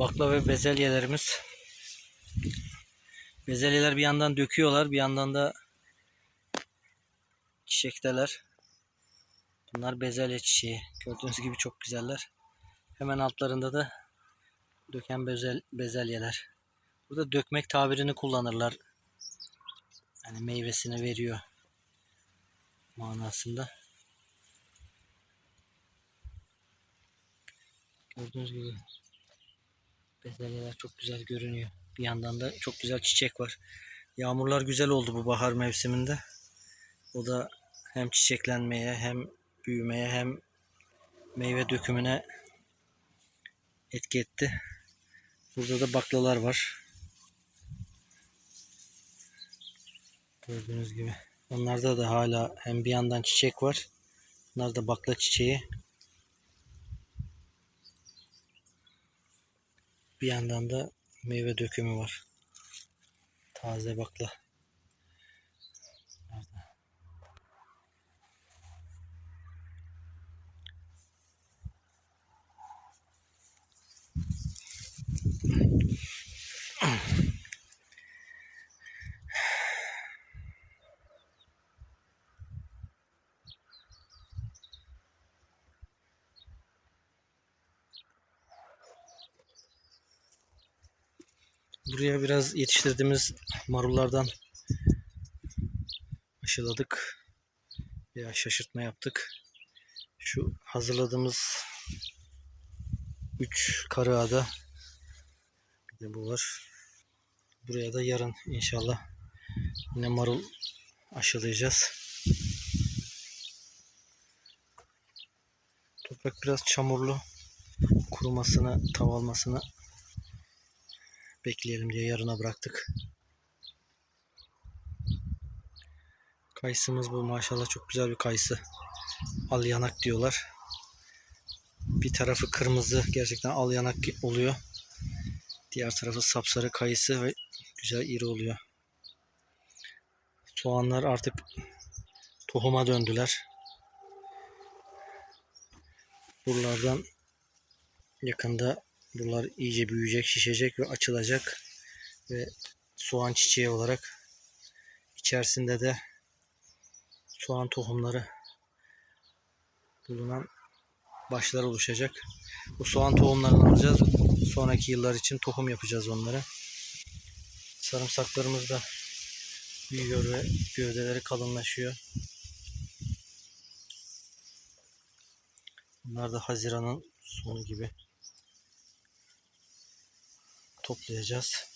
bakla ve bezelyelerimiz. Bezelyeler bir yandan döküyorlar, bir yandan da çiçekteler. Bunlar bezelye çiçeği. Gördüğünüz gibi çok güzeller. Hemen altlarında da döken bezel, bezelyeler. Burada dökmek tabirini kullanırlar. Yani meyvesini veriyor manasında. Gördüğünüz gibi bezelyeler çok güzel görünüyor. Bir yandan da çok güzel çiçek var. Yağmurlar güzel oldu bu bahar mevsiminde. O da hem çiçeklenmeye hem büyümeye hem meyve dökümüne etki etti. Burada da baklalar var. Gördüğünüz gibi. Onlarda da hala hem bir yandan çiçek var. Bunlar da bakla çiçeği. Bir yandan da meyve dökümü var. Taze bakla. Buraya biraz yetiştirdiğimiz marullardan aşıladık. Biraz şaşırtma yaptık. Şu hazırladığımız 3 karıada bir de bu var. Buraya da yarın inşallah yine marul aşılayacağız. Toprak biraz çamurlu. Kurumasını, tavalmasını bekleyelim diye yarına bıraktık. Kayısımız bu maşallah çok güzel bir kayısı. Al yanak diyorlar. Bir tarafı kırmızı gerçekten al yanak oluyor. Diğer tarafı sapsarı kayısı ve güzel iri oluyor. Soğanlar artık tohuma döndüler. Buralardan yakında Bunlar iyice büyüyecek, şişecek ve açılacak. Ve soğan çiçeği olarak içerisinde de soğan tohumları bulunan başlar oluşacak. Bu soğan tohumlarını alacağız. Sonraki yıllar için tohum yapacağız onlara. Sarımsaklarımız da büyüyor ve gövdeleri kalınlaşıyor. Bunlar da Haziran'ın sonu gibi toplayacağız.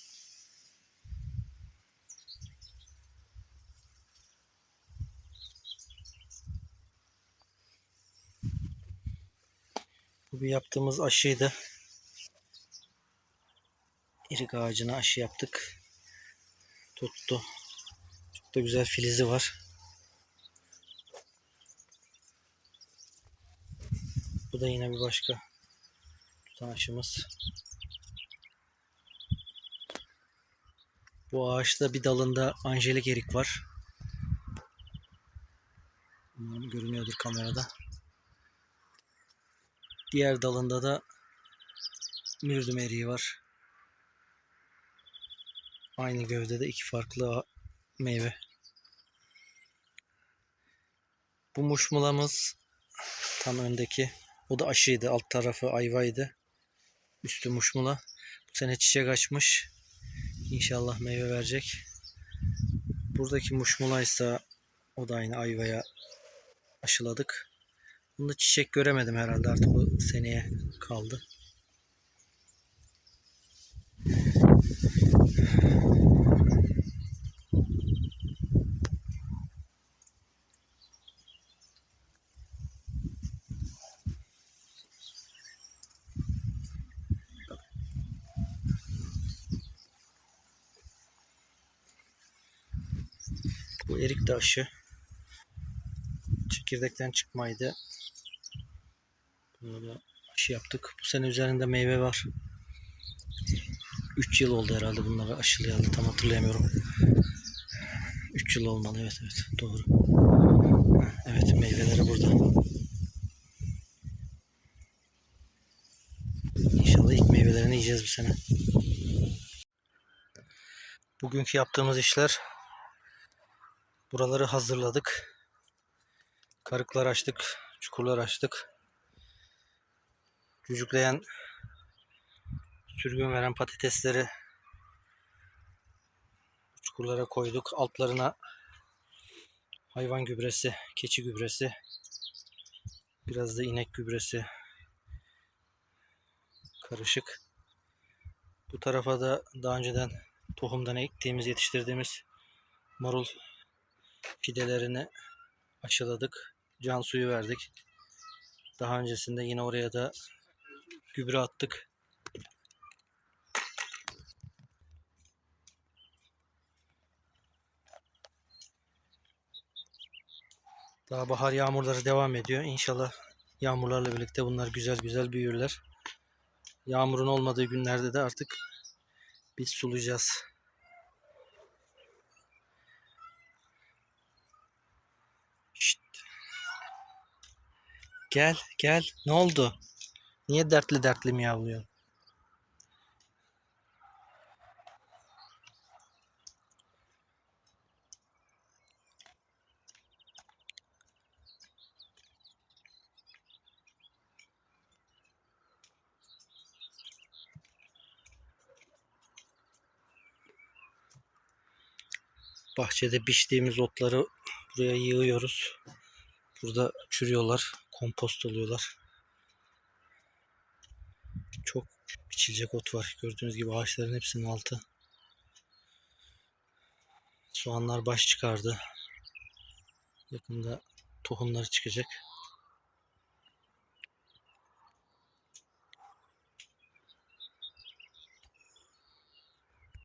Bu bir yaptığımız aşıydı. İrik ağacına aşı yaptık. Tuttu. Çok da güzel filizi var. Bu da yine bir başka tutan aşımız. Bu ağaçta bir dalında anjelik erik var. Umarım görünüyordur kamerada. Diğer dalında da mürdüm eriği var. Aynı gövdede iki farklı meyve. Bu muşmulamız tam öndeki. O da aşıydı. Alt tarafı ayvaydı. Üstü muşmula. Bu sene çiçek açmış. İnşallah meyve verecek. Buradaki muşmula ise o da aynı ayvaya aşıladık. Bunda çiçek göremedim herhalde artık o seneye kaldı. Erik de aşı. Çekirdekten çıkmaydı. Bunu da aşı yaptık. Bu sene üzerinde meyve var. 3 yıl oldu herhalde bunları aşılayalı. Tam hatırlayamıyorum. 3 yıl olmalı. Evet evet. Doğru. Evet meyveleri burada. İnşallah ilk meyvelerini deneyeceğiz bu sene. Bugünkü yaptığımız işler buraları hazırladık. Karıklar açtık, çukurlar açtık. Cücükleyen sürgün veren patatesleri çukurlara koyduk. Altlarına hayvan gübresi, keçi gübresi, biraz da inek gübresi karışık. Bu tarafa da daha önceden tohumdan ektiğimiz, yetiştirdiğimiz marul fidelerini aşıladık. Can suyu verdik. Daha öncesinde yine oraya da gübre attık. Daha bahar yağmurları devam ediyor. İnşallah yağmurlarla birlikte bunlar güzel güzel büyürler. Yağmurun olmadığı günlerde de artık biz sulayacağız. Gel gel. Ne oldu? Niye dertli dertli miyavlıyor? Bahçede biçtiğimiz otları buraya yığıyoruz. Burada çürüyorlar, kompost oluyorlar. Çok biçilecek ot var. Gördüğünüz gibi ağaçların hepsinin altı. Soğanlar baş çıkardı. Yakında tohumları çıkacak.